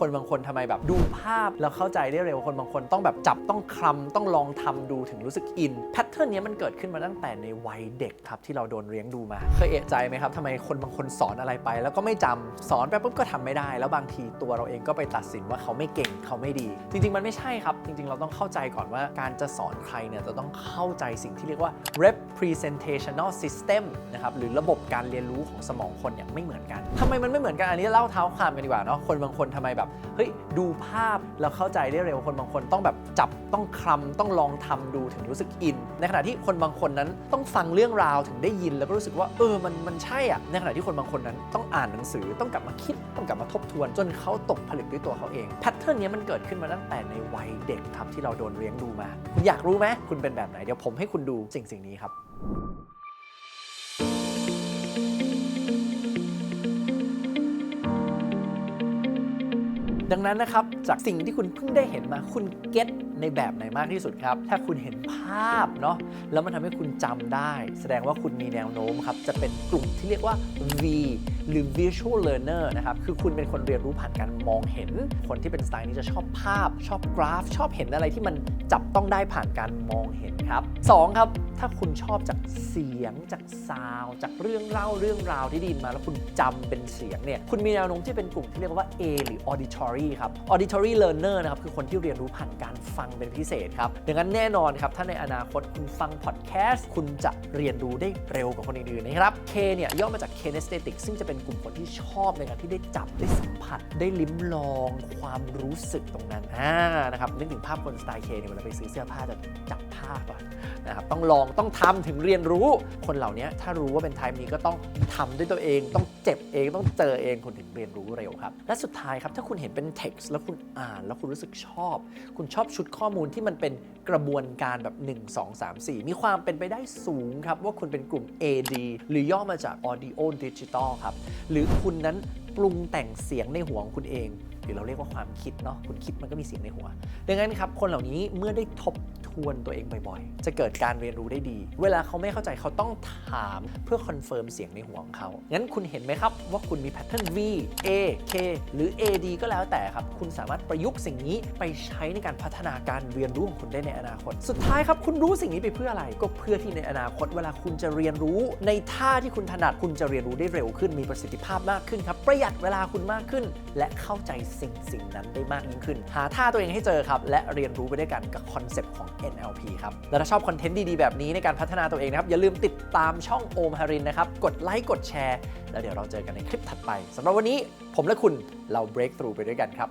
คนบางคนทำไมแบบดูภาพแล้วเข้าใจได้เร็วคนบางคนต้องแบบจับต้องคลำต้องลองทำดูถึงรู้สึกอินแพทเทิร์นนี้มันเกิดขึ้นมาตั้งแต่ในวัยเด็กครับที่เราโดนเลี้ยงดูมา เคยเอะใจไหมครับทำไมคนบางคนสอนอะไรไป แล้วก็ไม่จำสอนไปปุ๊บก็ทำไม่ได้ แล้วบางทีตัวเราเองก็ไปตัดสินว่าเขาไม่เก่งเขาไม่ดี จริง ๆ มันไม่ใช่ครับ จริง ๆ เราต้องเข้าใจก่อนว่าการจะสอนใครเนี่ยจะต้องเข้าใจสิ่งที่เรียกว่า Presentational system นะครับหรือระบบการเรียนรู้ของสมองคนเนี่ยไม่เหมือนกันทำไมมันไม่เหมือนกันอันนี้เล่าเท้าความกันดีกว่าเนาะคนบางคนทำไมแบบเฮ้ยดูภาพแล้วเข้าใจได้เร็วคนบางคนต้องแบบจับต้องคลำต้องลองทำดูถึงรู้สึกอิน ในขณะที่คนบางคนนั้นต้องฟังเรื่องราวถึงได้ยิน แล้วก็รู้สึกว่าเออมันมันใช่อะในขณะที่คนบางคนนั้นต้องอ่านหนังสือต้องกลับมาคิดต้องกลับมาทบทวน จนเขาตกผลึกด้วยตัวเขาเองแพทเทิร์นนี้มันเกิดขึ้นมาตั้งแต่ในวัยเด็กครับที่เราโดนเลี้ยงดูมา คุณอยากรู้ไหมคุณเป็นแบบไหนเดี๋ยวผมให้คุณดูสิ่งสิ่งนี้ครับ ดังนั้นนะครับจากสิ่งที่คุณเพิ่งได้เห็นมาคุณเก็ตในแบบไหนมากที่สุดครับ ถ้าคุณเห็นภาพเนาะแล้วมันทำให้คุณจำได้ แสดงว่าคุณมีแนวโน้มครับจะเป็นกลุ่มที่เรียกว่า V หรือ Visual Learner นะครับคือคุณเป็นคนเรียนรู้ผ่านการมองเห็น คนที่เป็นสไตล์นี้จะชอบภาพ ชอบกราฟ ชอบเห็นอะไรที่มันจับต้องได้ผ่านการมองเห็นครับสองครับ ถ้าคุณชอบจากเสียงจากซาวด์จากเรื่องเล่าเรื่องราวที่ได้ยินมา แล้วคุณจำเป็นเสียงเนี่ยคุณมีแนวโน้มที่เป็นกลุ่มที่เรียกว่า A หรือ auditory ครับ auditory learner นะครับคือคนที่เรียนรู้ผ่านการฟังเป็นพิเศษครับดังนั้นแน่นอนครับ ถ้าในอนาคตคุณฟังพอดแคสต์คุณจะเรียนรู้ได้เร็วกว่าคนอื่นๆนะครับ K เนี่ยย่อมาจาก kinesthetic ซึ่งจะเป็นกลุ่มคนที่ชอบในการที่ได้จับได้สัมผัส ได้ลิ้มลองความรู้สึกตรงนั้นอ่านะครับนึกถึงภาพคนสไตล์ K เนี่ยเวลาไปซื้อเสื้อผ้าจะจับ ต้องลองต้องทำถึงเรียนรู้ คนเหล่านี้ถ้ารู้ว่าเป็นไทป์นี้ก็ต้องทำด้วยตัวเอง ต้องเจ็บเองต้องเจอเองคุณถึงเรียนรู้เร็วครับ และสุดท้ายครับถ้าคุณเห็นเป็น text แล้วคุณอ่าน แล้วคุณรู้สึกชอบ คุณชอบชุดข้อมูลที่มันเป็นกระบวนการแบบ 1 2 3 4 มีความเป็นไปได้สูงครับ ว่าคุณเป็นกลุ่ม AD หรือย่อมาจาก Audio Digital ครับ หรือคุณนั้นปรุงแต่งเสียงในหัวของคุณเอง หรือเราเรียกว่าความคิดเนาะคุณคิดมันก็มีเสียงในหัว ดังนั้นครับคนเหล่านี้เมื่อได้ทบท วนตัวเองบ่อยๆ จะเกิดการเรียนรู้ได้ดี เวลาเขาไม่เข้าใจเขาต้องถามเพื่อคอนเฟิร์มเสียงในหัวของเขา งั้นคุณเห็นไหมครับว่าคุณมีแพทเทิร์น V A K หรือ AD ก็แล้วแต่ครับ คุณสามารถประยุกต์สิ่งนี้ไปใช้ในการพัฒนาการเรียนรู้ของคุณได้ในอนาคต สุดท้ายครับคุณรู้สิ่งนี้ไปเพื่ออะไร ก็เพื่อที่ในอนาคต เวลาคุณจะเรียนรู้ ในท่าที่คุณถนัดคุณจะเรียนรู้ได้เร็วขึ้นมีประสิทธิภาพมากขึ้นครับประหยัดเวลาคุณมากขึ้น และเข้าใจสิ่งสิ่งนั้นได้มากยิ่งขึ้น หาท่าตัวเองให้เจอครับและเรียนรู้ไปด้วยกันกับคอนเซปต์ของ NLP ครับ และถ้าชอบคอนเทนต์ดี ๆ แบบนี้ในการพัฒนาตัวเองนะครับ อย่าลืมติดตามช่องโอมฮารินนะครับ กดไลค์กดแชร์ แล้วเดี๋ยวเราเจอกันในคลิปถัดไปสำหรับวันนี้ผมและคุณเรา break through ไปด้วยกันครับ